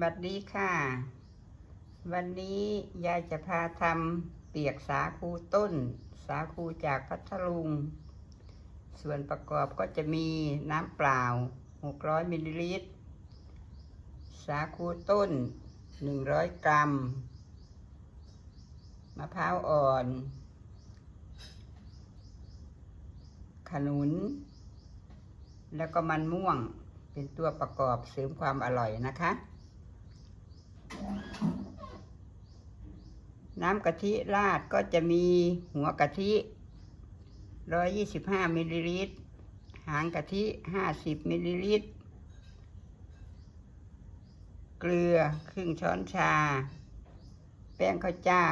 บัดดีค่ะ วันนี้ยายจะพาทำเปียกสาคูต้น สาคูจากพัทลุง ส่วนประกอบก็จะมีน้ำเปล่า 600มิลลิลิตร สาคูต้น 100 กรัม มะพร้าวอ่อน ขนุน แล้วก็มันม่วงเป็นตัวประกอบเสริมความอร่อยนะคะ น้ำกะทิราดก็จะมีหัวกะทิ 125มิลลิลิตร หางกะทิ 50มิลลิลิตร เกลือครึ่งช้อนชา แป้งข้าวเจ้า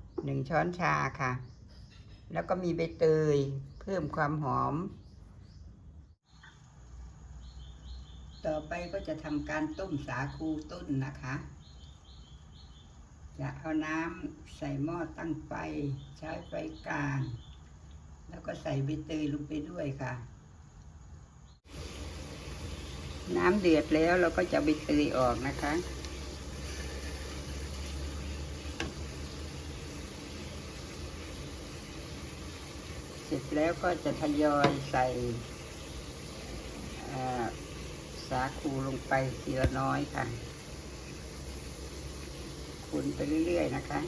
1 ช้อนชาค่ะ แล้วก็มีใบเตยเพิ่มความหอม ต่อไปก็จะทำการต้มสาคูต้นนะคะ จะเอาน้ำใส่หม้อตั้งไฟใช้ไฟกลาง แล้วก็ใส่ใบเตยลงไปด้วยค่ะ น้ำเดือดแล้วเราก็จะใบเตยออกนะคะเสร็จแล้วก็จะทยอยใส่สาคูลงไปทีละน้อยค่ะ คนไปเรื่อยๆนะคะ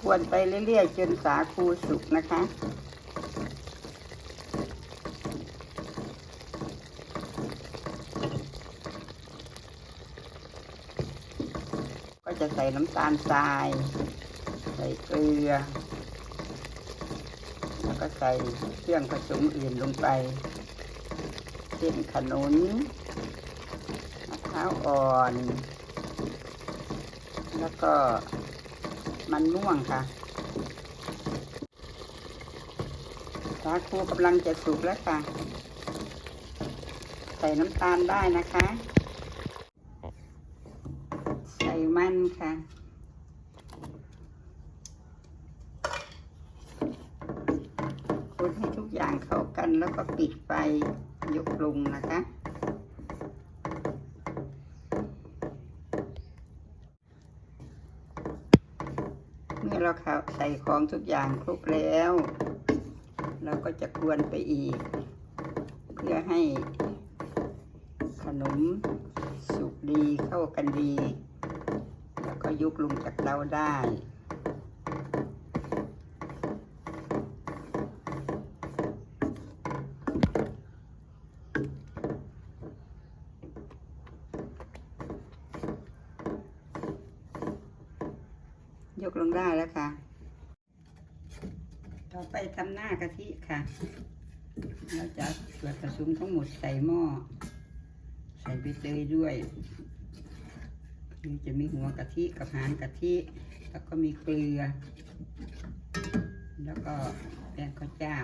ควรไปเรื่อยๆจนสาคูสุกนะคะก็จะใส่น้ำตาลทราย ใส่เกลือ แล้วก็ใส่เครื่องผสมอื่นลงไป เช่นขนุนาวอ่อน แล้วก็มันม่วงค่ะสาคูกำลังจะสุกแล้วค่ะ ใส่น้ำตาลได้นะคะ ใส่มันค่ะคนให้ทุกอย่างเข้ากันแล้วก็ปิดไฟยกลงนะคะ แล้วเราใส่ของทุกอย่างครบแล้ว เราก็จะกวนไปอีก เพื่อให้ขนมสุกดีเข้ากันดี แล้วก็ยุกลงจากเตาได้ ยกลงได้แล้วค่ะ ต่อไปทำหน้ากะทิค่ะ เราจะส่วนผสมทั้งหมดใส่หม้อ ใส่ใบเตยด้วยคือจะมีหัวกะทิกับหางกะทิ แล้วก็มีเกลือ แล้วก็แป้งข้าวเจ้า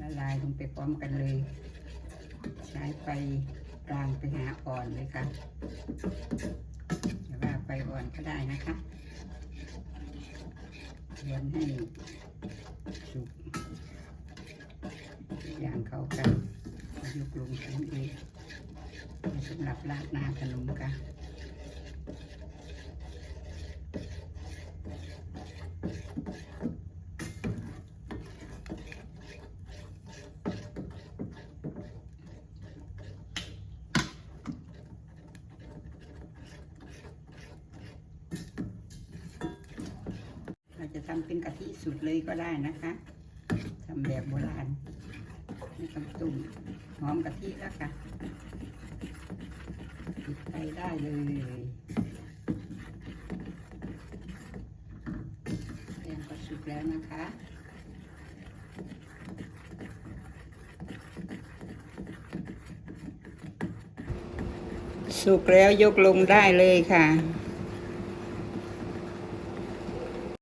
ละลายลงไปพร้อมกันเลย ใช้ไฟกลางไปหาอ่อนเลยค่ะ ว่าไปอ่อนก็ได้นะคะเลียนให้สุกอย่างเข้ากันยกลงทั้งเองสำหรับราดหน้าขนมค่ะเราจะ ทำเป็นกะทิสุดเลยก็ได้นะคะทำแบบโบราณไม่ต้องตุ่มหอมกะทิแล้วค่ะปิดไฟได้เลยแกงก็สุกแล้วนะคะสุกแล้วยกลงได้เลยค่ะ